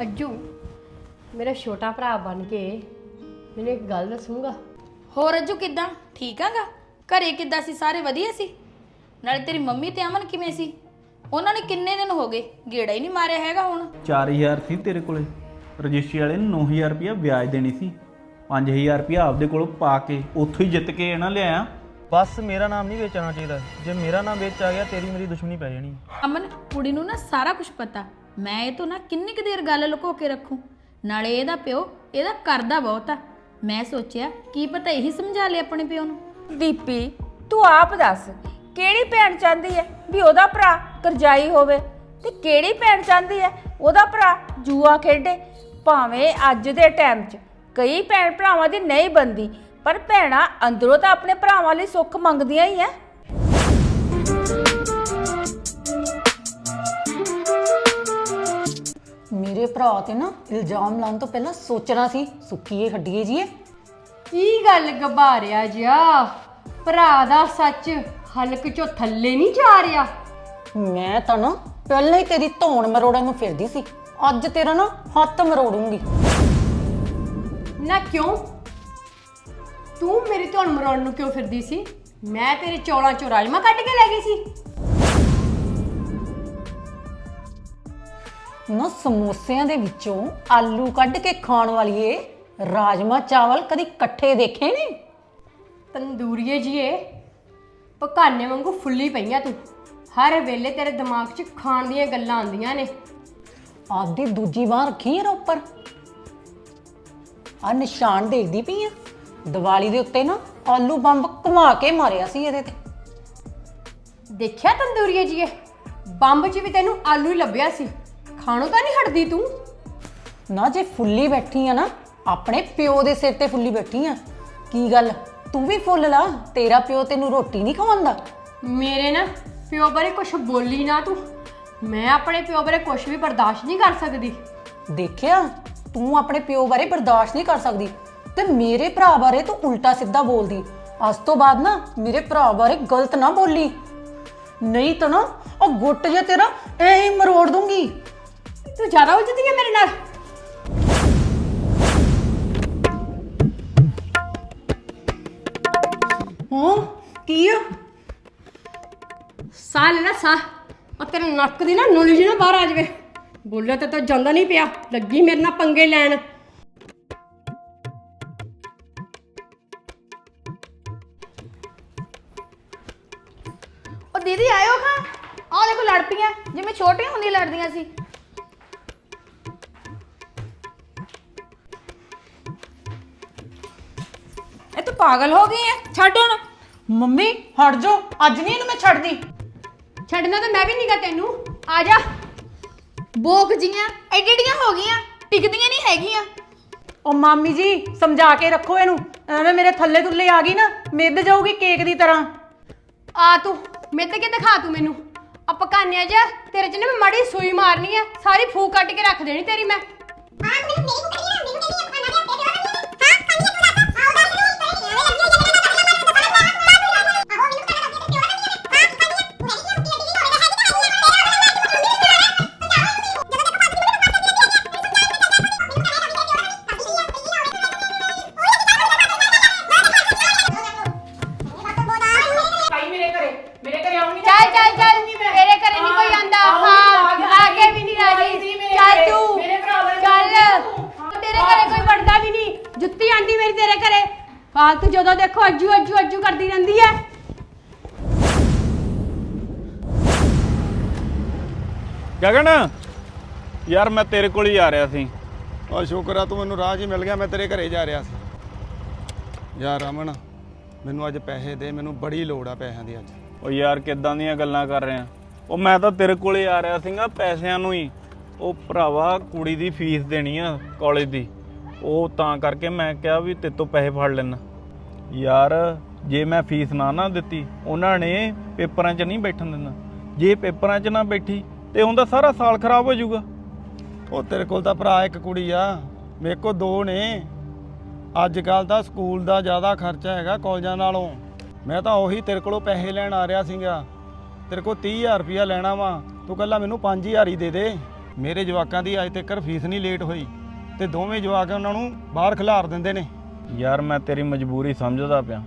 ਅੱਜੂ ਮੇਰਾ ਛੋਟਾ ਭਰਾ ਬਣ ਕੇ ਮੈਨੂੰ ਇੱਕ ਗੱਲ ਦੱਸੂਗਾ? ਹੋਰ ਅੱਜੂ ਕਿੱਦਾਂ? ਠੀਕ ਆਗਾ? ਘਰੇ ਕਿੱਦਾਂ ਸੀ? ਸਾਰੇ ਵਧੀਆ ਸੀ? ਨਾਲੇ ਤੇਰੀ ਮੰਮੀ ਤੇ ਅਮਨ ਕਿਵੇਂ ਸੀ? ਉਹਨਾਂ ਨੇ ਕਿੰਨੇ ਦਿਨ ਹੋ ਗਏ ਗੇੜਾ ਹੀ ਨਹੀਂ ਮਾਰਿਆ ਹੈਗਾ ਹੁਣ? 4000 ਸੀ ਤੇਰੇ ਕੋਲੇ। ਰਜਿਸਟਰੀ ਵਾਲੇ ਨੂੰ 9000 ਰੁਪਇਆ ਵਿਆਜ ਦੇਣੀ ਸੀ। 5000 ਰੁਪਇਆ ਆਪਦੇ ਕੋਲੋਂ ਪਾ ਕੇ ਉੱਥੋਂ ਹੀ ਜਿੱਤ ਕੇ ਇਹਨਾਂ ਲਿਆਇਆ। ਬਸ ਮੇਰਾ ਨਾਮ ਨਹੀਂ ਵੇਚਣਾ ਚਾਹੀਦਾ। ਜੇ ਮੇਰਾ ਨਾਮ ਵੇਚ ਆ ਗਿਆ ਤੇਰੀ ਮੇਰੀ ਦੁਸ਼ਮਣੀ ਪੈ ਜਾਣੀ। ਅਮਨ ਕੁੜੀ ਨੂੰ ਨਾ ਸਾਰਾ ਕੁਝ ਪਤਾ। ਮੈਂ ਇਹ ਤੋਂ ਨਾ ਕਿੰਨੀ ਕੁ ਦੇਰ ਗੱਲ ਲੁਕੋ ਕੇ ਰੱਖੂ? ਨਾਲੇ ਇਹਦਾ ਪਿਓ, ਇਹਦਾ ਕਰਦਾ ਬਹੁਤ ਆ। ਮੈਂ ਸੋਚਿਆ, ਕੀ ਪਤਾ ਇਹੀ ਸਮਝਾ ਲੇ ਆਪਣੇ ਪਿਓ ਨੂੰ? ਦੀਪੀ, ਤੂੰ ਆਪ ਦੱਸ, ਕਿਹੜੀ ਭੈਣ ਚਾਹੁੰਦੀ ਹੈ ਵੀ ਉਹਦਾ ਭਰਾ ਕਰਜ਼ਾਈ ਹੋਵੇ? ਤੇ ਕਿਹੜੀ ਭੈਣ ਚਾਹੁੰਦੀ ਹੈ ਉਹਦਾ ਭਰਾ ਜੂਆ ਖੇਡੇ? ਭਾਵੇਂ ਅੱਜ ਦੇ ਟਾਈਮ 'ਚ ਕਈ ਭੈਣ ਭਰਾਵਾਂ ਦੀ ਨਹੀਂ ਬੰਦੀ ਪਰ ਭੈਣਾਂ ਅੰਦਰੋਂ ਤਾਂ ਆਪਣੇ ਭਰਾਵਾਂ ਲਈ ਸੁੱਖ ਮੰਗਦੀਆਂ ਹੀ ਐ। ਮੇਰੇ ਭਰਾ ਤੇ ਨਾ ਇਲਜ਼ਾਮ ਲਾਉਣ ਤੋਂ ਪਹਿਲਾਂ ਸੋਚਣਾ ਸੀ ਸੁੱਕੀਏ ਹੱਡੀਏ ਜੀਏ। ਕੀ ਗੱਲ ਗਬਾਰਿਆ ਜਿਆ? ਭਰਾ ਦਾ ਸੱਚ ਹਲਕ ਚੋਂ ਥੱਲੇ ਨਹੀਂ ਜਾ ਰਿਹਾ। ਮੈਂ ਤਾਂ ਨਾ ਪਹਿਲਾਂ ਹੀ ਤੇਰੀ ਧੌਣ ਮਰੋੜਨ ਨੂੰ ਫਿਰਦੀ ਸੀ। ਅੱਜ ਤੇਰਾ ਨਾ ਹੱਥ ਮਰੋੜੂੰਗੀ। ਨਾ ਕਿਉਂ? ਤੂੰ ਮੇਰੀ ਧੌਣ ਮਰੋੜ ਨੂੰ ਕਿਉਂ ਫਿਰਦੀ ਸੀ? ਮੈਂ ਤੇਰੇ ਚੌਲਾਂ ਚੋਂ ਰਾਜਮਾ ਕੱਢ ਕੇ ਲੈ ਗਈ ਸੀ। ਨਾ ਸਮੋਸਿਆਂ ਦੇ ਵਿੱਚੋਂ ਆਲੂ ਕੱਢ ਕੇ ਖਾਣ ਵਾਲੀਏ ਰਾਜਮਾ ਚਾਵਲ ਕਦੀ ਇਕੱਠੇ ਦੇਖੇ ਨੇ? ਤੰਦੂਰੀਏ ਜੀਏ ਪਕਾਨੇ ਵਾਂਗੂ ਫੁੱਲੀ ਪਈਆਂ ਤੂੰ। ਹਰ ਵੇਲੇ ਤੇਰੇ ਦਿਮਾਗ 'ਚ ਖਾਣ ਦੀਆਂ ਗੱਲਾਂ ਆਉਂਦੀਆਂ ਨੇ। ਆਪਦੀ ਦੂਜੀ ਬਾਹ ਰੱਖੀ ਯਾਰ ਉੱਪਰ ਆ ਨਿਸ਼ਾਨ ਦੇਖਦੀ ਪਈ ਆ ਦੀਵਾਲੀ ਦੇ ਉੱਤੇ ਨਾ ਆਲੂ ਬੰਬ ਘੁਮਾ ਕੇ ਮਾਰਿਆ ਸੀ ਇਹਦੇ ਤੇ। ਦੇਖਿਆ ਤੰਦੂਰੀਏ ਜੀਏ? ਬੰਬ 'ਚ ਵੀ ਤੈਨੂੰ ਆਲੂ ਹੀ ਲੱਭਿਆ ਸੀ। ਖਾਣੋਂ ਤਾਂ ਨਹੀਂ ਹਟਦੀ ਤੂੰ? ਨਾ ਜੇ ਫੁੱਲੀ ਬੈਠੀ ਆ ਨਾ ਆਪਣੇ ਪਿਓ ਦੇ ਸਿਰ ਤੇ ਫੁੱਲੀ ਬੈਠੀ ਆ ਕੀ ਗੱਲ? ਤੂੰ ਵੀ ਫੁੱਲ ਲਾ ਤੇਰਾ ਪਿਓ ਤੈਨੂੰ ਰੋਟੀ ਨਹੀਂ ਖਵਾਉਂਦਾ। ਮੇਰੇ ਨਾ ਪਿਓ ਬਾਰੇ ਕੁਝ ਬੋਲੀ ਨਾ ਤੂੰ। ਮੈਂ ਆਪਣੇ ਪਿਓ ਬਾਰੇ ਕੁਝ ਵੀ ਬਰਦਾਸ਼ਤ ਨਹੀਂ ਕਰ ਸਕਦੀ। ਦੇਖਿਆ ਤੂੰ ਆਪਣੇ ਪਿਓ ਬਾਰੇ ਬਰਦਾਸ਼ਤ ਨਹੀਂ ਕਰ ਸਕਦੀ। ਤੇ ਮੇਰੇ ਭਰਾ ਬਾਰੇ ਤੂੰ ਉਲਟਾ ਸਿੱਧਾ ਬੋਲਦੀ। ਅੱਜ ਤੋਂ ਬਾਅਦ ਨਾ ਮੇਰੇ ਭਰਾ ਬਾਰੇ ਗਲਤ ਨਾ ਬੋਲੀ। ਨਹੀਂ ਤਾਂ ਨਾ ਉਹ ਗੁੱਟ ਜੇ ਤੇਰਾ ਐਂ ਹੀ ਮਰੋੜ ਦੂੰਗੀ। ਤੂੰ ਜ਼ਿਆਦਾ ਉਲਝਦੀ ਹੈ ਮੇਰੇ ਨਾਲ? ਹਾਂ ਕੀ ਆ? ਸਾਹ ਲੈ ਲੈ ਸਾਹ। ਉਹ ਤੇਰੇ ਨੱਕ ਦੀ ਨਾ ਨੁਲੀ ਜਿਹੀ ਨਾ ਬਾਹਰ ਆ ਜਾਵੇ। ਬੋਲਿਆ ਤੇ ਤਾਂ ਜਾਂਦਾ ਨਹੀਂ ਪਿਆ। ਲੱਗੀ ਮੇਰੇ ਨਾਲ ਪੰਗੇ ਲੈਣ। ਉਹ ਦੀਦੀ ਆਇਓ ਖਾਂ ਆਹ ਦੇਖੋ ਲੜ ਪਈਆਂ ਜਿਵੇਂ ਛੋਟੀਆਂ ਹੁੰਦੀਆਂ ਲੜਦੀਆਂ ਸੀ। ਇਹ ਤੂੰ ਪਾਗਲ ਹੋ ਗਈ ਐ। ਛੱਡ ਹੁਣ। ਮੰਮੀ ਹਟ ਜਾ ਅੱਜ ਨਹੀਂ ਇਹਨੂੰ ਮੈਂ ਛੱਡਦੀ। ਛੱਡਣਾ ਤਾਂ ਮੈਂ ਵੀ ਨਹੀਂਗਾ ਤੈਨੂੰ। ਆ ਜਾ। ਬੋਕ ਜੀਆਂ ਐਡੀਆਂ ਹੋ ਗਈਆਂ। ਟਿਕਦੀਆਂ ਨਹੀਂ ਹੈਗੀਆਂ। ਉਹ ਮਾਮੀ ਜੀ ਸਮਝਾ ਕੇ ਰੱਖੋ ਇਹਨੂੰ। ਐਵੇਂ ਮੇਰੇ ਥੱਲੇ ਥੁੱਲੇ ਆ ਗਈ ਨਾ ਮਿੱਧ ਜਾਊਗੀ ਕੇਕ ਦੀ ਤਰ੍ਹਾਂ। ਆ ਤੂੰ ਮੇਰੇ ਤੇ ਕੀ ਦਿਖਾ ਤੂੰ ਮੈਨੂੰ। ਆ ਪਕਾਨਿਆ ਜਾ ਤੇਰੇ ਚ ਨਾ ਮੈਂ ਮਾੜੀ ਸੂਈ ਮਾਰਨੀ ਆ। ਸਾਰੀ ਫੂਕ ਕੱਟ ਕੇ ਰੱਖ ਦੇਣੀ ਤੇਰੀ ਮੈਂ। ਚੱਲ ਦੇਖੋ ਅੱਜੂ ਅੱਜੂ ਅੱਜੂ ਕਰਦੀ ਰਹਿੰਦੀ ਹੈ ਗਗਨ ਯਾਰ ਮੈਂ ਤੇਰੇ ਕੋਲ ਹੀ ਆ ਰਿਹਾ ਸੀ। ਆ ਸ਼ੁਕਰ ਆ ਤੂੰ ਮੈਨੂੰ ਰਾਹ 'ਚ ਹੀ ਮਿਲ ਗਿਆ ਮੈਂ ਤੇਰੇ ਘਰੇ ਜਾ ਰਿਹਾ ਸੀ। ਯਾਰ ਰਮਨ ਮੈਨੂੰ ਅੱਜ ਪੈਸੇ ਦੇ ਮੈਨੂੰ ਬੜੀ ਲੋੜ ਆ ਪੈਸਿਆਂ ਦੀ ਅੱਜ। ਉਹ ਯਾਰ ਕਿੱਦਾਂ ਦੀਆਂ ਗੱਲਾਂ ਕਰ ਰਿਹਾ? ਉਹ ਮੈਂ ਤਾਂ ਤੇਰੇ ਕੋਲੇ ਆ ਰਿਹਾ ਸੀਗਾ ਪੈਸਿਆਂ ਨੂੰ ਹੀ। ਉਹ ਭਰਾਵਾ ਕੁੜੀ ਦੀ ਫੀਸ ਦੇਣੀ ਆ ਕਾਲਜ ਦੀ। ਉਹ ਤਾਂ ਕਰਕੇ ਮੈਂ ਕਿਹਾ ਵੀ ਤੇਰੇ ਤੋਂ ਪੈਸੇ ਫੜ ਲੈਣਾ ਯਾਰ, ਜੇ ਮੈਂ ਫੀਸ ਨਾ ਨਾ ਦਿੱਤੀ, ਉਹਨਾਂ ਨੇ ਪੇਪਰਾਂ 'ਚ ਨਹੀਂ ਬੈਠਣ ਦੇਣਾ ਜੇ ਪੇਪਰਾਂ 'ਚ ਨਾ ਬੈਠੀ, ਤੇ ਉਹਦਾ ਸਾਰਾ ਸਾਲ ਖਰਾਬ ਹੋ ਜਾਊਗਾ। ਉਹ ਤੇਰੇ ਕੋਲ ਤਾਂ ਭਰਾ ਇੱਕ ਕੁੜੀ ਆ, ਮੇਰੇ ਕੋਲ ਦੋ ਨੇ। ਅੱਜ ਕੱਲ ਦਾ ਸਕੂਲ ਦਾ ਜ਼ਿਆਦਾ ਖਰਚਾ ਹੈਗਾ ਕਾਲਜਾਂ ਨਾਲੋਂ। ਮੈਂ ਤਾਂ ਉਹੀ ਤੇਰੇ ਕੋਲੋਂ ਪੈਸੇ ਲੈਣ ਆ ਰਿਹਾ ਸੀਗਾ। ਤੇਰੇ ਕੋਲ 30000 ਰੁਪਇਆ ਲੈਣਾ ਵਾ, ਤੂੰ ਕੱਲਾ ਮੈਨੂੰ 5000 ਹੀ ਦੇ ਦੇ। ਮੇਰੇ ਜਵਾਕਾਂ ਦੀ ਅੱਜ ਤੱਕ ਫੀਸ ਨਹੀਂ ਲੇਟ ਹੋਈ, ਤੇ ਦੋਵੇਂ ਜਵਾਕ ਉਹਨਾਂ ਨੂੰ ਬਾਹਰ ਖਿਲਾਰ ਦਿੰਦੇ ਨੇ। ਯਾਰ ਮੈਂ ਤੇਰੀ ਮਜਬੂਰੀ ਸਮਝਦਾ ਪਿਆ।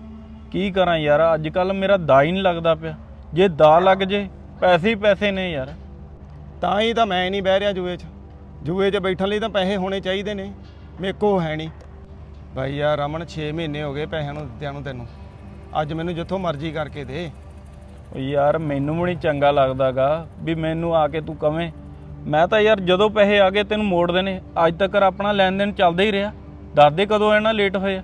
ਕੀ ਕਰਾਂ ਯਾਰ ਅੱਜ ਕੱਲ ਮੇਰਾ ਦਾ ਹੀ ਨਹੀਂ ਲੱਗਦਾ ਪਿਆ। ਜੇ ਦਾ ਲੱਗ ਜੇ, ਪੈਸੇ ਹੀ ਪੈਸੇ ਨੇ ਯਾਰ। ਤਾਂ ਹੀ ਤਾਂ ਮੈਂ ਨਹੀਂ ਬਹਿ ਰਿਹਾ ਜੂਏ 'ਚ। ਜੂਏ 'ਚ ਬੈਠਣ ਲਈ ਤਾਂ ਪੈਸੇ ਹੋਣੇ ਚਾਹੀਦੇ ਨੇ। ਮੇਰੇ ਕੋ ਹੈ ਨਹੀਂ। ਭਾਈ ਯਾਰ, ਰਮਨ 6 ਮਹੀਨੇ ਹੋ ਗਏ ਪੈਸਿਆਂ ਨੂੰ ਦਿੱਤਿਆਂ ਨੂੰ ਤੈਨੂੰ। ਅੱਜ ਮੈਨੂੰ ਜਿੱਥੋਂ ਮਰਜ਼ੀ ਕਰਕੇ ਦੇ। ਉਹ ਯਾਰ, ਮੈਨੂੰ ਵੀ ਨਹੀਂ ਚੰਗਾ ਲੱਗਦਾਗਾ ਵੀ ਮੈਨੂੰ ਆ ਕੇ ਤੂੰ ਕਵੇਂ। ਮੈਂ ਤਾਂ ਯਾਰ ਜਦੋਂ ਪੈਸੇ ਆ ਗਏ ਤੈਨੂੰ ਮੋੜ ਦੇਣੇ ਅੱਜ ਤੱਕ ਆਪਣਾ ਲੈਣ ਦੇਣ ਚੱਲਦਾ ਹੀ ਰਿਹਾ। ਦੱਸਦੇ ਕਦੋਂ ਇਹਨਾਂ ਲੇਟ ਹੋਏ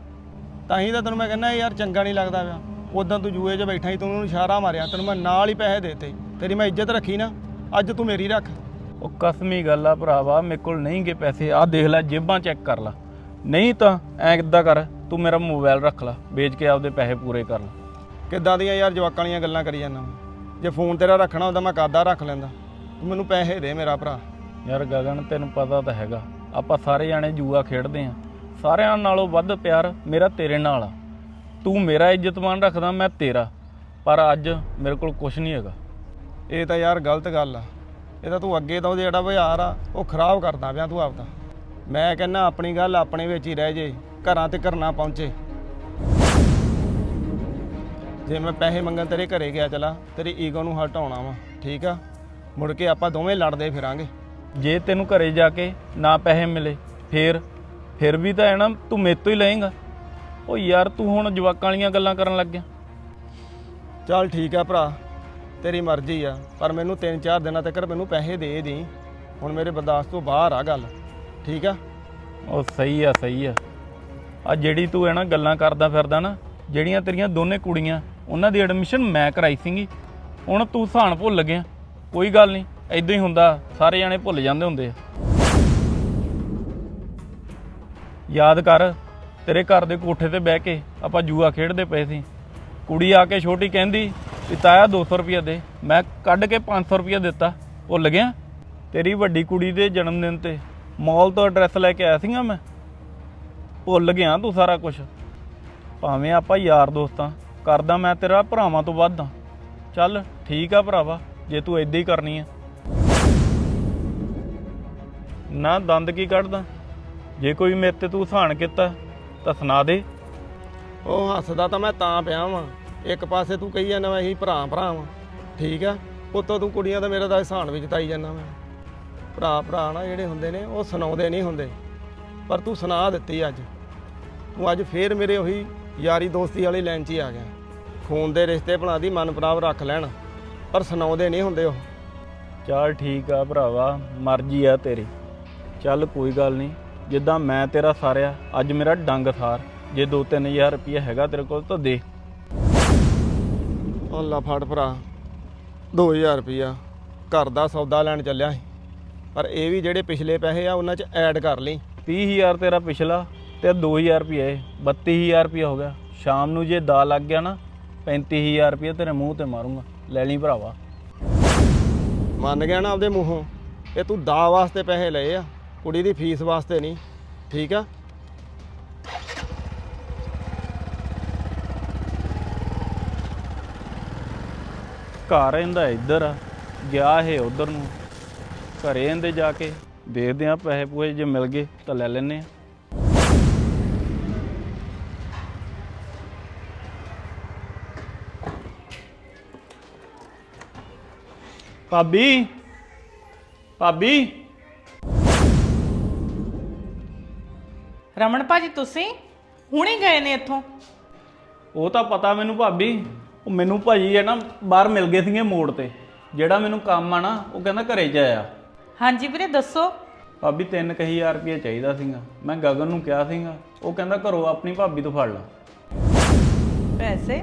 ਤਾਂ ਹੀ ਤਾਂ ਤੈਨੂੰ ਮੈਂ ਕਹਿੰਦਾ ਯਾਰ ਚੰਗਾ ਨਹੀਂ ਲੱਗਦਾ ਪਿਆ ਉਦੋਂ ਤੂੰ ਜੂਏ 'ਚ ਬੈਠਾ ਸੀ ਤੂੰ ਉਹਨੂੰ ਇਸ਼ਾਰਾ ਮਾਰਿਆ ਤੈਨੂੰ ਮੈਂ ਨਾਲ ਹੀ ਪੈਸੇ ਦੇਤੇ। ਤੇਰੀ ਮੈਂ ਇੱਜ਼ਤ ਰੱਖੀ ਨਾ ਅੱਜ ਤੂੰ ਮੇਰੀ ਰੱਖ। ਉਹ ਕਸਮੀ ਗੱਲ ਆ ਭਰਾਵਾ ਮੇਰੇ ਕੋਲ ਨਹੀਂ ਗੇ ਪੈਸੇ। ਆ ਦੇਖ ਲੈ ਜੇਬਾਂ ਚੈੱਕ ਕਰ ਲੈ। ਨਹੀਂ ਤਾਂ ਐ ਕਿੱਦਾਂ ਕਰ ਤੂੰ ਮੇਰਾ ਮੋਬਾਈਲ ਰੱਖ ਲੈ ਵੇਚ ਕੇ ਆਪਦੇ ਪੈਸੇ ਪੂਰੇ ਕਰ ਲੈ। ਕਿੱਦਾਂ ਦੀਆਂ ਯਾਰ ਜਵਾਕਾਂ ਵਾਲੀਆਂ ਗੱਲਾਂ ਕਰੀ ਜਾਂਦਾ ਜੇ ਫੋਨ ਤੇਰਾ ਰੱਖਣਾ ਹੁੰਦਾ ਮੈਂ ਕਾਦਾ ਰੱਖ ਲੈਂਦਾ। ਤੂੰ ਮੈਨੂੰ ਪੈਸੇ ਦੇ ਮੇਰਾ ਭਰਾ। ਯਾਰ ਗਗਨ ਤੈਨੂੰ ਪਤਾ ਤਾਂ ਹੈਗਾ। ਆਪਾਂ ਸਾਰੇ ਜਾਣੇ ਜੂਆ ਖੇਡਦੇ ਆ। ਸਾਰਿਆਂ ਨਾਲੋਂ ਵੱਧ ਪਿਆਰ ਮੇਰਾ ਤੇਰੇ ਨਾਲ ਆ। ਤੂੰ ਮੇਰਾ ਇੱਜ਼ਤਮਾਨ ਰੱਖਦਾ ਮੈਂ ਤੇਰਾ। ਪਰ ਅੱਜ ਮੇਰੇ ਕੋਲ ਕੁਝ ਨਹੀਂ ਹੈਗਾ। ਇਹ ਤਾਂ ਯਾਰ ਗਲਤ ਗੱਲ ਆ। ਇਹ ਤਾਂ ਤੂੰ ਅੱਗੇ ਤੋਂ ਜਿਹੜਾ ਵਿਹਾਰ ਆ ਉਹ ਖਰਾਬ ਕਰਦਾ ਪਿਆ ਤੂੰ ਆਪਦਾ। ਮੈਂ ਕਹਿੰਦਾ ਆਪਣੀ ਗੱਲ ਆਪਣੇ ਵਿੱਚ ਹੀ ਰਹਿ ਜੇ ਘਰਾਂ ਤੇ ਕਰਨਾ ਪਹੁੰਚੇ। ਜੇ ਮੈਂ ਪੈਸੇ ਮੰਗਣ ਤੇਰੇ ਘਰੇ ਗਿਆ ਚਲਾ ਤੇਰੀ ਈਗੋ ਨੂੰ ਹਟਾਉਣਾ ਵਾ ਠੀਕ ਆ? ਮੁੜ ਕੇ ਆਪਾਂ ਦੋਵੇਂ ਲੜਦੇ ਫਿਰਾਂਗੇ। ਜੇ ਤੈਨੂੰ ਘਰੇ ਜਾ ਕੇ ਨਾ ਪੈਸੇ ਮਿਲੇ ਫੇਰ ਫਿਰ ਵੀ ਤਾਂ ਹੈ ਨਾ ਤੂੰ ਮੇਰੇ ਤੋਂ ਹੀ ਲਏਗਾ। ਉਹ ਯਾਰ ਤੂੰ ਹੁਣ ਜਵਾਕਾਂ ਵਾਲੀਆਂ ਗੱਲਾਂ ਕਰਨ ਲੱਗ ਗਿਆ। ਚੱਲ ਠੀਕ ਆ ਭਰਾ ਤੇਰੀ ਮਰਜ਼ੀ ਆ ਪਰ ਮੈਨੂੰ 3-4 ਦਿਨਾਂ ਤੱਕ ਮੈਨੂੰ ਪੈਸੇ ਦੇ ਦੀ। ਹੁਣ ਮੇਰੇ ਬਰਦਾਸ਼ਤ ਤੋਂ ਬਾਹਰ ਆ ਗੱਲ ਠੀਕ ਆ? ਉਹ ਸਹੀ ਆ ਸਹੀ ਆ। ਆ ਜਿਹੜੀ ਤੂੰ ਹੈ ਨਾ ਗੱਲਾਂ ਕਰਦਾ ਫਿਰਦਾ ਨਾ ਜਿਹੜੀਆਂ ਤੇਰੀਆਂ ਦੋਨੇ ਕੁੜੀਆਂ ਉਹਨਾਂ ਦੀ ਐਡਮਿਸ਼ਨ ਮੈਂ ਕਰਾਈ ਸੀਗੀ। ਹੁਣ ਤੂੰ ਸਾਨ ਭੁੱਲ ਗਿਆ ਕੋਈ ਗੱਲ ਨਹੀਂ ਐਦਾਂ ਹੀ ਹੁੰਦਾ ਸਾਰੇ ਜਾਣੇ ਭੁੱਲ ਜਾਂਦੇ ਹੁੰਦੇ ਆ। ਯਾਦ ਕਰ, ਤੇਰੇ ਘਰ ਦੇ ਕੋਠੇ ਤੇ ਬਹਿ ਕੇ ਆਪਾਂ ਜੂਆ ਖੇਡਦੇ ਪਏ ਸੀ। ਕੁੜੀ ਆ ਕੇ ਛੋਟੀ ਕਹਿੰਦੀ ਵੀ ਤਾਇਆ 200 ਰੁਪਏ ਦੇ। ਮੈਂ ਕੱਢ ਕੇ 500 ਰੁਪਏ ਦਿੱਤਾ। ਭੁੱਲ ਗਿਆ? ਤੇਰੀ ਵੱਡੀ ਕੁੜੀ ਦੇ ਜਨਮ ਦਿਨ ਤੇ ਮਾਲ ਤੋਂ ਐਡਰੈਸ ਲੈ ਕੇ ਆਇਆ ਸੀਗਾ ਮੈਂ। ਭੁੱਲ ਗਿਆ ਤੂੰ ਸਾਰਾ ਕੁਝ ਭਾਵੇਂ ਆਪਾਂ ਯਾਰ ਦੋਸਤਾਂ ਕਰਦਾ ਮੈਂ ਤੇਰਾ ਭਰਾਵਾਂ ਤੋਂ ਵੱਧ ਆ। ਚੱਲ ਠੀਕ ਆ ਭਰਾਵਾ, ਜੇ ਤੂੰ ਏਦਾਂ ਹੀ ਕਰਨੀ ਆ। ਨਾ ਦੰਦ ਕੀ ਕੱਢਦਾ? ਜੇ ਕੋਈ ਮੇਰੇ ਤੇ ਤੂੰ ਹਸਾਨ ਕੀਤਾ ਤਾਂ ਸੁਣਾ ਦੇ। ਉਹ ਹੱਸਦਾ ਤਾਂ ਮੈਂ ਤਾਂ ਪਿਆ ਵਾਂ। ਇੱਕ ਪਾਸੇ ਤੂੰ ਕਹੀ ਜਾਂਦਾ ਮੈਂ ਅਸੀਂ ਭਰਾ ਭਰਾ ਵਾਂ। ਠੀਕ ਆ? ਉੱਤੋਂ ਤੂੰ ਕੁੜੀਆਂ ਦਾ ਮੇਰਾ ਦਾ ਇਹਸਾਨ ਵੀ ਜਤਾਈ ਜਾਂਦਾ ਮੈਂ। ਭਰਾ ਭਰਾ ਨਾ ਜਿਹੜੇ ਹੁੰਦੇ ਨੇ ਉਹ ਸੁਣਾਉਂਦੇ ਨਹੀਂ ਹੁੰਦੇ। ਪਰ ਤੂੰ ਸੁਣਾ ਦਿੱਤੀ ਅੱਜ। ਤੂੰ ਅੱਜ ਫੇਰ ਮੇਰੇ ਉਹੀ ਯਾਰੀ ਦੋਸਤੀ ਵਾਲੀ ਲਾਈਨ 'ਚ ਹੀ ਆ ਗਿਆ। ਖੂਨ ਦੇ ਰਿਸ਼ਤੇ ਬਣਾ ਦੀ ਮਨ ਪ੍ਰਾਪ ਰੱਖ ਲੈਣ ਪਰ ਸੁਣਾਉਂਦੇ ਨਹੀਂ ਹੁੰਦੇ ਉਹ। ਚੱਲ ਠੀਕ ਆ ਭਰਾਵਾ ਮਰਜ਼ੀ ਆ ਤੇਰੀ। ਚੱਲ ਕੋਈ ਗੱਲ ਨਹੀਂ। ਜਿੱਦਾਂ ਮੈਂ ਤੇਰਾ ਸਾਰਿਆ ਅੱਜ ਮੇਰਾ ਡੰਗ ਸਾਰ। ਜੇ 2-3000 ਰੁਪਏ ਹੈਗਾ ਤੇਰੇ ਕੋਲ ਤਾਂ ਦੇ। ਉਹ ਲੈ ਫੜ ਭਰਾ 2000 ਰੁਪਈਆ। ਘਰ ਦਾ ਸੌਦਾ ਲੈਣ ਚੱਲਿਆ ਸੀ। ਪਰ ਇਹ ਵੀ ਜਿਹੜੇ ਪਿਛਲੇ ਪੈਸੇ ਆ ਉਹਨਾਂ 'ਚ ਐਡ ਕਰ ਲਈ। 30000 ਤੇਰਾ ਪਿਛਲਾ ਤੇ 2000 ਰੁਪਏ 32000 ਰੁਪਏ ਹੋ ਗਿਆ। ਸ਼ਾਮ ਨੂੰ ਜੇ ਦਾ ਲੱਗ ਗਿਆ ਨਾ 35000 ਰੁਪਏ ਤੇਰੇ ਮੂੰਹ ਤੇ ਮਾਰੂੰਗਾ। ਲੈ ਲਈ ਭਰਾਵਾ। ਮੰਨ ਗਿਆ ਨਾ ਆਪਦੇ ਮੂੰਹੋਂ ਇਹ ਤੂੰ ਦਾ ਵਾਸਤੇ ਪੈਸੇ ਲਏ ਆ। ਕੁੜੀ ਦੀ ਫੀਸ ਵਾਸਤੇ ਨਹੀਂ, ਠੀਕ ਆ? ਘਰ ਇਹਦਾ ਇੱਧਰ ਆ, ਗਿਆ ਇਹ ਉਧਰ ਨੂੰ। ਘਰੇ ਇਹਦੇ ਜਾ ਕੇ ਦੇਖਦੇ ਆ ਪੈਸੇ ਪੂਏ ਜੇ ਮਿਲ ਗਏ ਤਾਂ ਲੈ ਲੈਨੇ ਆ ਭਾਬੀ ਭਾਬੀ। ਰਮਨ ਭਾਜੀ ਤੁਸੀਂ ਹੁਣੇ ਗਏ ਨੇ ਇੱਥੋਂ? ਉਹ ਤਾਂ ਪਤਾ ਮੈਨੂੰ ਭਾਬੀ ਉਹ ਮੈਨੂੰ ਭਾਜੀ ਹੈ ਨਾ ਬਾਹਰ ਮਿਲ ਗਏ ਸੀਗੇ ਮੋੜ ਤੇ। ਜਿਹੜਾ ਮੈਨੂੰ ਕੰਮ ਆ ਨਾ ਉਹ ਕਹਿੰਦਾ ਘਰੇ ਚ ਆਇਆ ਹਾਂਜੀ ਵੀਰੇ ਦੱਸੋ। ਭਾਬੀ 3000 ਰੁਪਏ ਚਾਹੀਦਾ ਸੀਗਾ। ਮੈਂ ਗਗਨ ਨੂੰ ਕਿਹਾ ਸੀਗਾ ਉਹ ਕਹਿੰਦਾ ਘਰੋਂ ਆਪਣੀ ਭਾਬੀ ਤੋਂ ਫੜ ਲਾ। ਪੈਸੇ?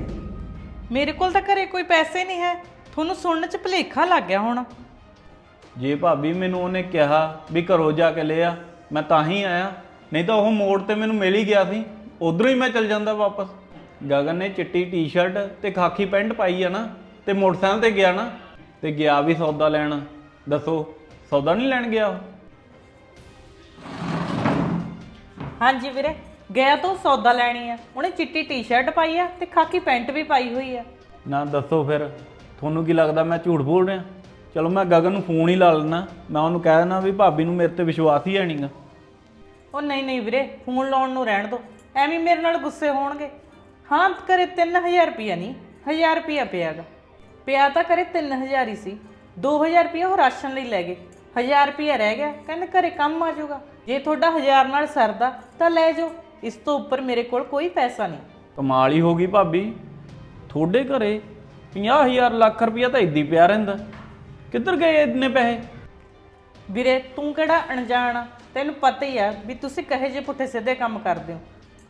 ਮੇਰੇ ਕੋਲ ਤਾਂ ਘਰੇ ਕੋਈ ਪੈਸੇ ਨਹੀਂ ਹੈ। ਤੁਹਾਨੂੰ ਸੁਣਨ ਚ ਭੁਲੇਖਾ ਲੱਗ ਗਿਆ ਹੁਣ। ਜੇ ਭਾਬੀ ਮੈਨੂੰ ਉਹਨੇ ਕਿਹਾ ਵੀ ਘਰੋਂ ਜਾ ਕੇ ਲਿਆ ਮੈਂ ਤਾਂ ਹੀ ਆਇਆ। ਨਹੀਂ ਤਾਂ ਉਹ ਮੋੜ ਤੇ ਮੈਨੂੰ ਮਿਲ ਹੀ ਗਿਆ ਸੀ। ਉਧਰੋਂ ਹੀ ਮੈਂ ਚੱਲ ਜਾਂਦਾ ਵਾਪਸ। ਗਗਨ ਨੇ ਚਿੱਟੀ ਟੀ-ਸ਼ਰਟ ਤੇ ਖਾਕੀ ਪੈਂਟ ਪਾਈ ਆ ਨਾ ਤੇ ਮੋਟਰਸਾਈਕਲ ਤੇ ਗਿਆ ਨਾ ਤੇ ਗਿਆ ਵੀ ਸੌਦਾ ਲੈਣ। ਦੱਸੋ ਸੌਦਾ ਨਹੀਂ ਲੈਣ ਗਿਆ ਉਹ? ਹਾਂਜੀ ਵੀਰੇ ਗਿਆ ਤਾਂ ਉਹ ਸੌਦਾ ਲੈਣੀ ਆ। ਉਹਨੇ ਚਿੱਟੀ ਟੀ-ਸ਼ਰਟ ਪਾਈ ਆ ਤੇ ਖਾਕੀ ਪੈਂਟ ਵੀ ਪਾਈ ਹੋਈ ਆ। ਨਾ ਦੱਸੋ ਫਿਰ ਤੁਹਾਨੂੰ ਕੀ ਲੱਗਦਾ ਮੈਂ ਝੂਠ ਬੋਲ ਰਿਹਾ? ਚਲੋ ਮੈਂ ਗਗਨ ਨੂੰ ਫੋਨ ਹੀ ਲਾ ਲੈਣਾ ਮੈਂ ਉਹਨੂੰ ਕਹਿ ਦੇਣਾ ਵੀ ਭਾਬੀ ਨੂੰ ਮੇਰੇ ਤੇ ਵਿਸ਼ਵਾਸ ਹੀ ਹੈ ਨਹੀਂਗਾ ਉਹ ਨਹੀਂ ਨਹੀਂ ਵੀਰੇ ਫੋਨ ਲਾਉਣ ਨੂੰ ਰਹਿਣ ਦੋ। ਐਵੇਂ ਮੇਰੇ ਨਾਲ ਗੁੱਸੇ ਹੋਣਗੇ। ਹਾਂ ਕਰੇ 3000 ਰੁਪਿਆ ਨਹੀਂ 1000 ਰੁਪਿਆ ਪਿਆਗਾ ਪਿਆ ਤਾਂ ਕਰੇ 3000 ਹੀ ਸੀ। 2000 ਰੁਪਿਆ ਉਹ ਰਾਸ਼ਨ ਲਈ ਲੈ ਗਏ। 1000 ਰੁਪਿਆ ਰਹਿ ਗਿਆ। ਕਹਿੰਦੇ ਘਰੇ ਕੰਮ ਆ ਜਾਊਗਾ। ਜੇ ਤੁਹਾਡਾ 1000 ਨਾਲ ਸਰਦਾ ਤਾਂ ਲੈ ਜਾਓ। ਇਸ ਤੋਂ ਉੱਪਰ ਮੇਰੇ ਕੋਲ ਕੋਈ ਪੈਸਾ ਨਹੀਂ। ਕਮਾਲ ਹੀ ਹੋ ਗਈ ਭਾਬੀ। ਤੁਹਾਡੇ ਘਰੇ 50000 ਲੱਖ ਰੁਪਇਆ ਤਾਂ ਇੱਦੀ ਪਿਆ ਰਹਿੰਦਾ। ਕਿੱਧਰ ਗਏ ਇੰਨੇ ਪੈਸੇ? ਵੀਰੇ ਤੂੰ ਕਿਹੜਾ ਅਣਜਾਣ ਆ? ਤੈਨੂੰ ਪਤਾ ਹੀ ਆ ਵੀ ਤੁਸੀਂ ਕਹੇ ਜੇ ਪੁੱਠੇ ਸਿੱਧੇ ਕੰਮ ਕਰਦੇ ਹੋ।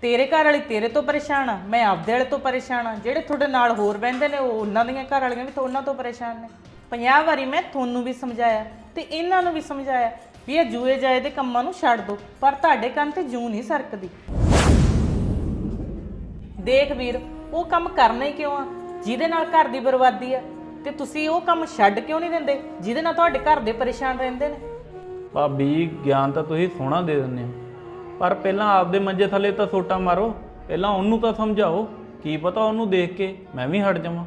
ਤੇਰੇ ਘਰ ਵਾਲੀ ਤੇਰੇ ਤੋਂ ਪਰੇਸ਼ਾਨ ਆ, ਮੈਂ ਆਪਦੇ ਵਾਲੇ ਤੋਂ ਪਰੇਸ਼ਾਨ ਆ। ਜਿਹੜੇ ਤੁਹਾਡੇ ਨਾਲ ਹੋਰ ਬਹਿੰਦੇ ਨੇ, ਉਹ ਉਹਨਾਂ ਦੀਆਂ ਘਰ ਵਾਲੀਆਂ ਵੀ ਤਾਂ ਉਹਨਾਂ ਤੋਂ ਪਰੇਸ਼ਾਨ ਨੇ। 50 ਵਾਰੀ ਮੈਂ ਤੁਹਾਨੂੰ ਵੀ ਸਮਝਾਇਆ ਤੇ ਇਹਨਾਂ ਨੂੰ ਵੀ ਸਮਝਾਇਆ ਵੀ ਇਹ ਜੂਏ ਜਾਏ ਦੇ ਕੰਮਾਂ ਨੂੰ ਛੱਡ ਦਿਓ ਪਰ ਤੁਹਾਡੇ ਕੰਨ ਤੇ ਜੂ ਨਹੀਂ ਸਰਕਦੀ। ਦੇਖ ਵੀਰ, ਉਹ ਕੰਮ ਕਰਨਾ ਹੀ ਕਿਉਂ ਆ? ਜਿਹਦੇ ਨਾਲ ਘਰ ਦੀ ਬਰਬਾਦੀ ਆ। ਤੇ ਤੁਸੀਂ ਉਹ ਕੰਮ ਛੱਡ ਕਿਉਂ ਨਹੀਂ ਦਿੰਦੇ? ਜਿਹਦੇ ਨਾਲ ਤੁਹਾਡੇ ਘਰ ਦੇ ਪਰੇਸ਼ਾਨ ਰਹਿੰਦੇ ਨੇ। ਭਾਬੀ ਗਿਆਨ ਤਾਂ ਤੁਸੀਂ ਸੋਹਣਾ ਦੇ ਦਿੰਦੇ ਹੋ। ਪਰ ਪਹਿਲਾਂ ਆਪਦੇ ਮੰਜੇ ਥੱਲੇ ਤਾਂ ਸੋਟਾ ਮਾਰੋ। ਪਹਿਲਾਂ ਉਹਨੂੰ ਤਾਂ ਸਮਝਾਓ। ਕੀ ਪਤਾ ਉਹਨੂੰ ਦੇਖ ਕੇ ਮੈਂ ਵੀ ਹਟ ਜਾਵਾਂ।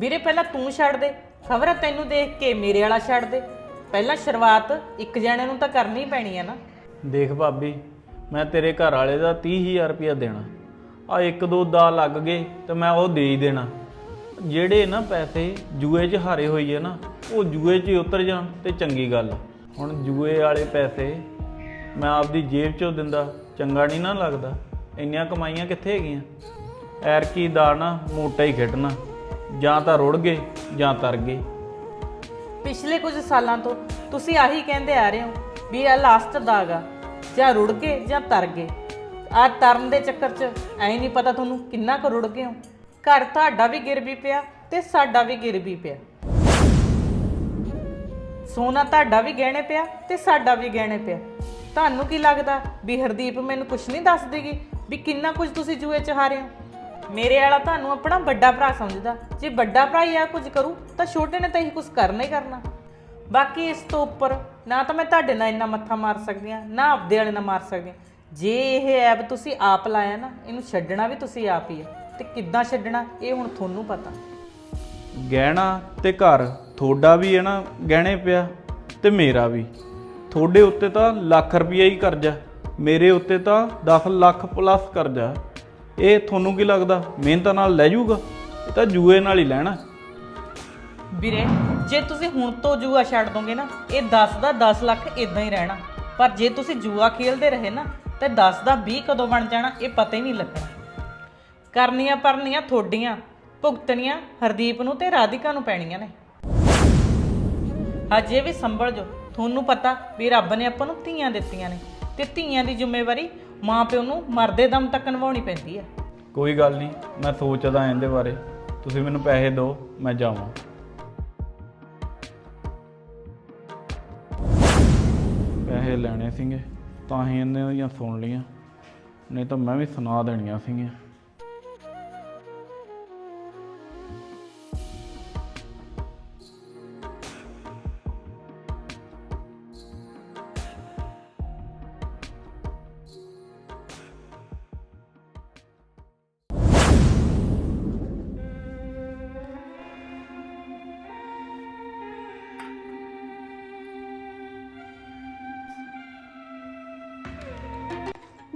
ਵੀਰੇ ਪਹਿਲਾਂ ਤੂੰ ਛੱਡ ਦੇ। ਖਬਰ ਤੈਨੂੰ ਦੇਖ ਕੇ ਮੇਰੇ ਵਾਲਾ ਛੱਡ ਦੇ। ਪਹਿਲਾਂ ਸ਼ੁਰੂਆਤ ਇੱਕ ਜਣੇ ਨੂੰ ਤਾਂ ਕਰਨੀ ਪੈਣੀ ਹੈ ਨਾ। ਦੇਖ ਭਾਬੀ ਮੈਂ ਤੇਰੇ ਘਰ ਵਾਲੇ ਦਾ 30000 ਰੁਪਇਆ ਦੇਣਾ। ਆ ਇੱਕ ਦੋ ਦਾ ਲੱਗ ਗਏ ਤੇ ਮੈਂ ਉਹ ਦੇ ਹੀ ਦੇਣਾ। ਜਿਹੜੇ ਨਾ ਪੈਸੇ ਜੂਏ 'ਚ ਹਾਰੇ ਹੋਈ ਹੈ ਨਾ ਉਹ ਜੂਏ 'ਚ ਹੀ ਉਤਰ ਜਾਣ ਤੇ ਚੰਗੀ ਗੱਲ ਆ। ਹੁਣ ਜੂਏ ਵਾਲੇ ਪੈਸੇ ਮੈਂ ਆਪਦੀ ਜੇਬ 'ਚੋਂ ਦਿੰਦਾ, ਚੰਗਾ ਨਹੀਂ ਨਾ ਲੱਗਦਾ। ਇੰਨੀਆਂ ਕਮਾਈਆਂ ਕਿੱਥੇ ਹੈਗੀਆਂ? ਐਰਕੀ ਦਾ ਨਾ ਮੋਟਾ ਹੀ ਖੇਡਣਾ। ਜਾਂ ਤਾਂ ਰੁੜ ਗਏ, ਜਾਂ ਤਰ ਗਏ। ਪਿਛਲੇ ਕੁਝ ਸਾਲਾਂ ਤੋਂ ਤੁਸੀਂ ਆਹੀ ਕਹਿੰਦੇ ਆ ਰਹੇ ਹੋ ਵੀ ਇਹ ਲਾਸਟ ਦਾਗਾ ਜਾਂ ਰੁੜ ਗਏ, ਜਾਂ ਤਰ ਗਏ। ਆ ਤਰਨ ਦੇ ਚੱਕਰ 'ਚ ਐ ਨਹੀਂ ਪਤਾ ਤੁਹਾਨੂੰ ਕਿੰਨਾ ਕੁ ਰੁੜ ਗਏ ਹੋ। ਘਰ ਤੁਹਾਡਾ ਵੀ ਗਿਰ ਵੀ ਪਿਆ ਤੇ ਸਾਡਾ ਵੀ ਗਿਰ ਵੀ ਪਿਆ। ਸੋਨਾ ਤੁਹਾਡਾ ਵੀ ਗਹਿਣੇ ਪਿਆ ਤੇ ਸਾਡਾ ਵੀ ਗਹਿਣੇ ਪਿਆ। ਤੁਹਾਨੂੰ ਕੀ ਲੱਗਦਾ ਵੀ ਹਰਦੀਪ ਮੈਨੂੰ ਕੁਝ ਨਹੀਂ ਦੱਸ ਦੇਗੀ ਵੀ ਕਿੰਨਾ ਕੁਝ ਤੁਸੀਂ ਜੂਏ 'ਚ ਹਾਰੇ ਹੋ? ਮੇਰੇ ਵਾਲਾ ਤੁਹਾਨੂੰ ਆਪਣਾ ਵੱਡਾ ਭਰਾ ਸਮਝਦਾ। ਜੇ ਵੱਡਾ ਭਰਾ ਹੀ ਆ ਕੁਝ ਕਰੂ, ਤਾਂ ਛੋਟੇ ਨੇ ਤਾਂ ਇਹੀ ਕੁਝ ਕਰਨਾ ਹੀ ਕਰਨਾ। ਬਾਕੀ ਇਸ ਤੋਂ ਉੱਪਰ ਨਾ ਤਾਂ ਮੈਂ ਤੁਹਾਡੇ ਨਾਲ ਇੰਨਾ ਮੱਥਾ ਮਾਰ ਸਕਦੀ ਆ ਨਾ ਆਪਦੇ ਵਾਲੇ ਨਾਲ ਮਾਰ ਸਕਦੀ ਹਾਂ। ਜੇ ਇਹ ਐਬ ਤੁਸੀਂ ਆਪ ਲਾਇਆ ਨਾ, ਇਹਨੂੰ ਛੱਡਣਾ ਵੀ ਤੁਸੀਂ ਆਪ ਹੀ ਹੈ ਤੇ ਕਿੱਦਾਂ ਛੱਡਣਾ, ਇਹ ਹੁਣ ਤੁਹਾਨੂੰ ਪਤਾ। ਗਹਿਣਾ ਤੇ ਘਰ ਤੁਹਾਡਾ ਵੀ ਹੈ ਨਾ ਗਹਿਣੇ ਪਿਆ ਤੇ ਮੇਰਾ ਵੀ। ਤੁਹਾਡੇ ਉੱਤੇ ਤਾਂ ਲੱਖ ਰੁਪਈਆ ਹੀ ਕਰਜ਼ਾ, ਮੇਰੇ ਉੱਤੇ ਤਾਂ 10 ਲੱਖ ਪਲੱਸ ਕਰਜ਼ਾ। ਇਹ ਤੁਹਾਨੂੰ ਕੀ ਲੱਗਦਾ, ਮਿਹਨਤ ਨਾਲ ਲੈ ਜਾਊਗਾ? ਇਹ ਤਾਂ ਜੂਏ ਨਾਲ ਹੀ ਲੈਣਾ। ਵੀਰੇ, ਜੇ ਤੁਸੀਂ ਹੁਣ ਤੋਂ ਜੂਆ ਛੱਡ ਦੋਗੇ ਨਾ, ਇਹ 10 ਦਾ 10 ਲੱਖ ਇਦਾਂ ਹੀ ਰਹਿਣਾ। ਪਰ ਜੇ ਤੁਸੀਂ ਜੂਆ ਖੇਲਦੇ ਰਹੇ ਨਾ, ਤੇ 10 ਦਾ 20 ਕਦੋਂ ਬਣ ਜਾਣਾ, ਇਹ ਪਤਾ ਹੀ ਨਹੀਂ ਲੱਗਣਾ। ਕਰਨੀਆਂ ਪਰਨੀਆਂ ਥੋਡੀਆਂ ਭੁਗਤਣੀਆਂ ਹਰਦੀਪ ਨੂੰ ਤੇ ਰਾਧਿਕਾ ਨੂੰ ਪੈਣੀਆਂ ਨੇ। ਅਜੇ ਵੀ ਸੰਭਲ ਜੋ। ਤੁਹਾਨੂੰ ਪਤਾ ਵੀ ਰੱਬ ਨੇ ਆਪਾਂ ਨੂੰ ਧੀਆਂ ਦਿੱਤੀਆਂ ਨੇ ਤੇ ਧੀਆਂ ਦੀ ਜ਼ਿੰਮੇਵਾਰੀ ਮਾਂ ਪਿਓ ਨੂੰ ਮਰਦੇ ਦਮ ਤੱਕ ਨਿਭਾਉਣੀ ਪੈਂਦੀ ਹੈ ਕੋਈ ਗੱਲ ਨਹੀਂ, ਮੈਂ ਸੋਚਦਾ ਇਹਦੇ ਬਾਰੇ। ਤੁਸੀਂ ਮੈਨੂੰ ਪੈਸੇ ਦਿਓ, ਮੈਂ ਜਾਵਾਂ। ਪੈਸੇ ਲੈਣੇ ਸੀਗੇ, ਤਾਂ ਹੀ ਇਹਨਾਂ ਦੀਆਂ ਸੁਣ ਲੀਆਂ ਨਹੀਂ ਤਾਂ ਮੈਂ ਵੀ ਸੁਣਾ ਦੇਣੀਆਂ ਸੀਗੀਆਂ।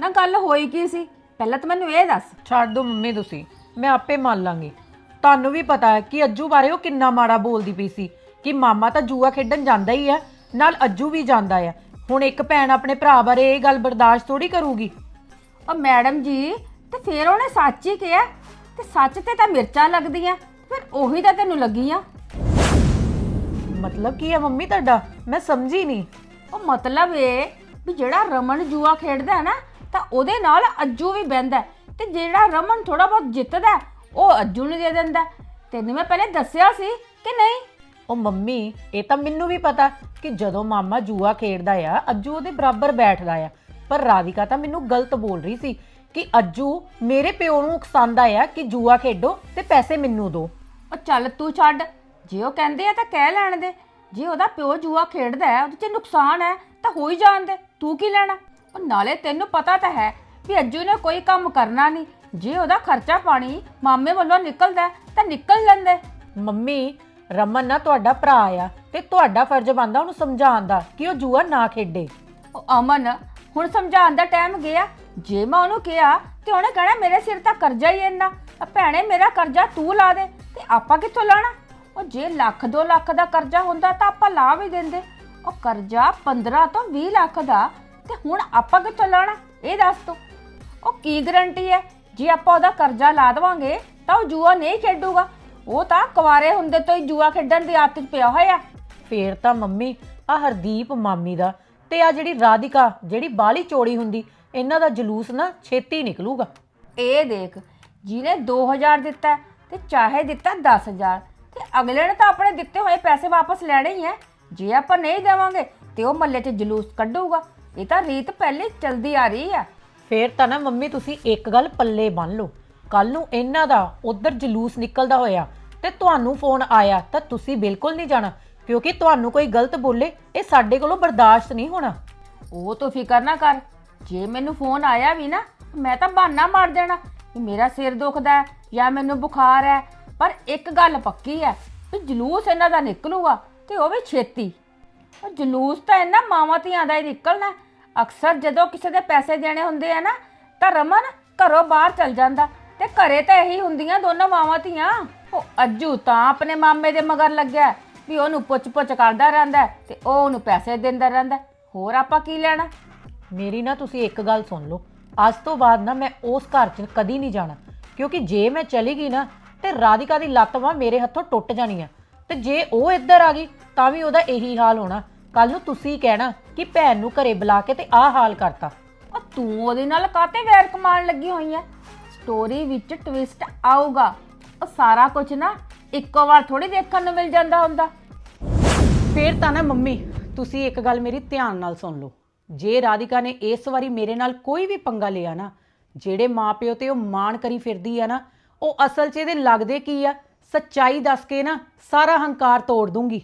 ਨਾ ਗੱਲ ਹੋਈ ਕੀ ਸੀ? ਪਹਿਲਾਂ ਤਾਂ ਮੈਨੂੰ ਇਹ ਦੱਸ। ਛੱਡ ਦੋ ਮੰਮੀ ਤੁਸੀਂ ਮੈਂ ਆਪੇ ਮੰਨ ਲਾਂਗੀ। ਤੁਹਾਨੂੰ ਵੀ ਪਤਾ ਹੈ ਕਿ ਅੱਜੂ ਬਾਰੇ ਉਹ ਕਿੰਨਾ ਮਾੜਾ ਬੋਲਦੀ ਪਈ ਸੀ ਕਿ ਮਾਮਾ ਤਾਂ ਜੂਆ ਖੇਡਣ ਜਾਂਦਾ ਹੀ ਹੈ ਨਾਲ ਅੱਜੂ ਵੀ ਜਾਂਦਾ ਹੈ ਹੁਣ ਇੱਕ ਭੈਣ ਆਪਣੇ ਭਰਾ ਬਾਰੇ ਇਹ ਗੱਲ ਬਰਦਾਸ਼ਤ ਥੋੜੀ ਕਰੂਗੀ। ਉਹ ਮੈਡਮ ਜੀ ਤੇ ਫਿਰ ਉਹਨੇ ਸੱਚ ਹੀ ਕਿਹਾ? ਤੇ ਸੱਚ ਤੇ ਤਾਂ ਮਿਰਚਾਂ ਲੱਗਦੀਆਂ ਫਿਰ ਉਹੀ ਤਾਂ ਤੈਨੂੰ ਲੱਗੀਆਂ। ਮਤਲਬ ਕੀ ਹੈ ਮੰਮੀ ਤੁਹਾਡਾ? ਮੈਂ ਸਮਝੀ ਨਹੀਂ। ਉਹ ਮਤਲਬ ਇਹ ਵੀ ਜਿਹੜਾ ਰਮਨ ਜੂਆ ਖੇਡਦਾ ਹੈ ਨਾ ਤਾਂ ਉਹਦੇ ਨਾਲ ਅੱਜੂ ਵੀ ਬਹਿੰਦਾ ਹੈ। ਤੇ ਜਿਹੜਾ ਰਮਨ ਥੋੜਾ ਬਹੁਤ ਜਿੱਤਦਾ ਹੈ, ਉਹ ਅੱਜੂ ਨੂੰ ਦੇ ਦਿੰਦਾ ਹੈ। ਤੈਨੂੰ ਮੈਂ ਪਹਿਲੇ ਦੱਸਿਆ ਸੀ ਕਿ ਨਹੀਂ? ਉਹ ਮੰਮੀ ਇਹ ਤਾਂ ਮੈਨੂੰ ਵੀ ਪਤਾ ਕਿ ਜਦੋਂ ਮਾਮਾ ਜੂਆ ਖੇਡਦਾ ਆ ਅੱਜੂ ਉਹਦੇ ਬਰਾਬਰ ਬੈਠਦਾ ਆ। ਪਰ ਰਾਧਿਕਾ ਤਾਂ ਮੈਨੂੰ ਗਲਤ ਬੋਲ ਰਹੀ ਸੀ ਕਿ ਅੱਜੂ ਮੇਰੇ ਪਿਓ ਨੂੰ ਉਕਸਾਉਂਦਾ ਆ ਕਿ ਜੂਆ ਖੇਡੋ ਤੇ ਪੈਸੇ ਮੈਨੂੰ ਦਿਓ। ਉਹ ਚੱਲ ਤੂੰ ਛੱਡ। ਜੇ ਉਹ ਕਹਿੰਦੇ ਆ ਤਾਂ ਕਹਿ ਲੈਣ ਦੇ। ਜੇ ਉਹਦਾ ਪਿਓ ਜੂਆ ਖੇਡਦਾ ਹੈ ਉਹਦੇ 'ਚ ਨੁਕਸਾਨ ਹੈ ਤਾਂ ਹੋ ਹੀ ਜਾਣ ਦੇ। ਤੂੰ ਕੀ ਲੈਣਾ? ਉਹ ਨਾਲੇ ਤੈਨੂੰ ਪਤਾ ਤਾਂ ਹੈ ਵੀ ਅੱਜੂ ਨੇ ਕੋਈ ਕੰਮ ਕਰਨਾ ਨਹੀਂ। ਜੇ ਉਹਦਾ ਖਰਚਾ ਪਾਣੀ ਮਾਮੇ ਵੱਲੋਂ ਨਿਕਲਦਾ ਹੈ, ਤਾਂ ਨਿਕਲ ਲੈਂਦੇ। ਮੰਮੀ ਰਮਨ ਨਾ ਤੁਹਾਡਾ ਭਰਾ ਆ ਤੇ ਤੁਹਾਡਾ ਫਰਜ਼ ਬਣਦਾ ਉਹਨੂੰ ਸਮਝਾਉਣ ਦਾ ਕਿ ਉਹ ਜੂਆ ਨਾ ਖੇਡੇ। ਉਹ ਅਮਨ ਹੁਣ ਸਮਝਾਉਣ ਦਾ ਟਾਈਮ ਗਿਆ। ਜੇ ਮੈਂ ਉਹਨੂੰ ਕਿਹਾ ਤੇ ਉਹਨੇ ਕਹਿਣਾ ਮੇਰੇ ਸਿਰ ਤਾਂ ਕਰਜ਼ਾ ਹੀ ਇੰਨਾ ਆ ਭੈਣੇ ਮੇਰਾ ਕਰਜ਼ਾ ਤੂੰ ਲਾ ਦੇ ਤੇ ਆਪਾਂ ਕਿੱਥੋਂ ਲਾਣਾ? ਉਹ ਜੇ ਲੱਖ 2 ਲੱਖ ਦਾ ਕਰਜ਼ਾ ਹੁੰਦਾ ਤਾਂ ਆਪਾਂ ਲਾ ਵੀ ਦਿੰਦੇ। ਉਹ ਕਰਜ਼ਾ 15 ਤੋਂ 20 ਲੱਖ ਦਾ ਤੇ ਹੁਣ ਆਪਾਂ ਕਿੱਥੋਂ ਲਾਣਾ ਇਹ ਦੱਸ ਤੂੰ। ਉਹ ਕੀ ਗਰੰਟੀ ਹੈ? ਜੇ ਆਪਾਂ ਉਹਦਾ ਕਰਜ਼ਾ ਲਾ ਦੇਵਾਂਗੇ ਤਾਂ ਉਹ ਜੂਆ ਨਹੀਂ ਖੇਡੂਗਾ। ਉਹ ਤਾਂ ਕੁਆਰੇ ਹੁੰਦੇ ਤੋਂ ਹੀ ਜੂਆ ਖੇਡਣ ਦੀ ਆਦਤ 'ਚ ਪਿਆ ਹੋਇਆ। ਫੇਰ ਤਾਂ ਮੰਮੀ ਆ ਹਰਦੀਪ ਮਾਮੀ ਦਾ ਤੇ ਆ ਜਿਹੜੀ ਰਾਧਿਕਾ ਜਿਹੜੀ ਬਾਲੀ ਚੋੜੀ ਹੁੰਦੀ ਇਹਨਾਂ ਦਾ ਜਲੂਸ ਨਾ ਛੇਤੀ ਨਿਕਲੂਗਾ। ਇਹ ਦੇਖ ਜਿਹਨੇ 2000 ਦਿੱਤਾ ਤੇ ਚਾਹੇ ਦਿੱਤਾ 10000 ਤੇ ਅਗਲੇ ਨੇ ਤਾਂ ਆਪਣੇ ਦਿੱਤੇ ਹੋਏ ਪੈਸੇ ਵਾਪਸ ਲੈਣੇ ਹੀ ਐ ਜੇ ਆਪਾਂ ਨਹੀਂ ਦੇਵਾਂਗੇ ਤੇ ਉਹ ਮੱਲੇ 'ਚ ਜਲੂਸ ਕੱਢੂਗਾ। ਇਹ ਤਾਂ ਰੀਤ ਪਹਿਲੇ ਚਲਦੀ ਆ ਰਹੀ ਆ। ਫੇਰ ਤਾਂ ਨਾ ਮੰਮੀ ਤੁਸੀਂ ਇੱਕ ਗੱਲ ਪੱਲੇ ਬੰਨ ਲਓ। ਕੱਲ ਨੂੰ ਇਹਨਾਂ ਦਾ ਉਧਰ ਜਲੂਸ ਨਿਕਲਦਾ ਹੋਇਆ ਤੇ ਤੁਹਾਨੂੰ ਫੋਨ ਆਇਆ ਤਾਂ ਤੁਸੀਂ ਬਿਲਕੁਲ ਨਹੀਂ ਜਾਣਾ ਕਿਉਂਕਿ ਤੁਹਾਨੂੰ ਕੋਈ ਗਲਤ ਬੋਲੇ ਇਹ ਸਾਡੇ ਕੋਲੋਂ ਬਰਦਾਸ਼ਤ ਨਹੀਂ ਹੋਣਾ। ਉਹ ਤੋਂ ਫਿਕਰ ਨਾ ਕਰ ਜੇ ਮੈਨੂੰ ਫੋਨ ਆਇਆ ਵੀ ਨਾ ਮੈਂ ਤਾਂ ਬਹਾਨਾ ਮਾਰ ਦੇਣਾ ਕਿ ਮੇਰਾ ਸਿਰ ਦੁਖਦਾ ਹੈ ਜਾਂ ਮੈਨੂੰ ਬੁਖਾਰ ਹੈ। ਪਰ ਇੱਕ ਗੱਲ ਪੱਕੀ ਹੈ ਕਿ ਜਲੂਸ ਇਹਨਾਂ ਦਾ ਨਿਕਲੂਗਾ ਤੇ ਉਹ ਵੀ ਛੇਤੀ। ਉਹ ਜਲੂਸ ਤਾਂ ਇਹਨਾਂ ਮਾਵਾਂ ਧੀਆਂ ਦਾ ਹੀ ਨਿਕਲਣਾ। ਅਕਸਰ ਜਦੋਂ ਕਿਸੇ ਦੇ ਪੈਸੇ ਦੇਣੇ ਹੁੰਦੇ ਆ ਨਾ, ਤਾਂ ਰਮਨ ਘਰੋਂ ਬਾਹਰ ਚਲ ਜਾਂਦਾ ਤੇ ਘਰੇ ਤਾਂ ਇਹੀ ਹੁੰਦੀਆਂ ਦੋਨੋਂ ਮਾਵਾਂ ਧੀਆਂ। ਉਹ ਅੱਜੂ ਤਾਂ ਆਪਣੇ ਮਾਮੇ ਦੇ ਮਗਰ ਲੱਗਿਆ, ਵੀ ਉਹਨੂੰ ਪੁੱਛ-ਪੁੱਛ ਕਰਦਾ ਰਹਿੰਦਾ ਹੈ ਤੇ ਉਹ ਉਹਨੂੰ ਪੈਸੇ ਦਿੰਦਾ ਰਹਿੰਦਾ ਹੋਰ ਆਪਾਂ ਕੀ ਲੈਣਾ? ਮੇਰੀ ਨਾ ਤੁਸੀਂ ਇੱਕ ਗੱਲ ਸੁਣ ਲਓ। ਅੱਜ ਤੋਂ ਬਾਅਦ ਨਾ ਮੈਂ ਉਸ ਘਰ 'ਚ ਕਦੀ ਨਹੀਂ ਜਾਣਾ, ਕਿਉਂਕਿ ਜੇ ਮੈਂ ਚਲੀ ਗਈ ਨਾ ਤੇ ਰਾਧਿਕਾ ਦੀ ਲੱਤ ਬਾਂਹ ਮੇਰੇ ਹੱਥੋਂ ਟੁੱਟ ਜਾਣੀ ਆ। ਤੇ ਜੇ ਉਹ ਇੱਧਰ ਆ ਗਈ ਤਾਂ ਵੀ ਉਹਦਾ ਇਹੀ ਹਾਲ ਹੋਣਾ। ਕੱਲ ਨੂੰ ਤੁਸੀਂ ਕਹਿਣਾ ਕਿ ਭੈਣ ਨੂੰ ਘਰੇ ਬੁਲਾ ਕੇ ਤੇ ਆਹ ਹਾਲ ਕਰਤਾ। ਉਹ ਤੂੰ ਉਹਦੇ ਨਾਲ ਕਾਤੇ ਵੈਰ ਕਮਾਣ ਲੱਗੀ ਹੋਈ ਐ? ਸਟੋਰੀ ਵਿੱਚ ਟਵਿਸਟ ਆਊਗਾ। ਉਹ ਸਾਰਾ ਕੁਝ ਨਾ ਇੱਕੋ ਵਾਰ ਥੋੜੀ ਦੇਖਣ ਨੂੰ ਮਿਲ ਜਾਂਦਾ ਹੁੰਦਾ। ਫੇਰ ਤਾਂ ਨਾ ਮੰਮੀ ਤੁਸੀਂ ਇੱਕ ਗੱਲ ਮੇਰੀ ਧਿਆਨ ਨਾਲ ਸੁਣ ਲਓ। ਜੇ ਰਾਧਿਕਾ ਨੇ ਇਸ ਵਾਰੀ ਮੇਰੇ ਨਾਲ ਕੋਈ ਵੀ ਪੰਗਾ ਲਿਆ ਨਾ ਜਿਹੜੇ ਮਾਪਿਓ ਤੇ ਉਹ ਮਾਣ ਕਰੀ ਫਿਰਦੀ ਆ ਨਾ ਉਹ ਅਸਲ 'ਚ ਇਹਦੇ ਲੱਗਦੇ ਕੀ ਆ? ਸੱਚਾਈ ਦੱਸ ਕੇ ਨਾ ਸਾਰਾ ਹੰਕਾਰ ਤੋੜ ਦੂੰਗੀ।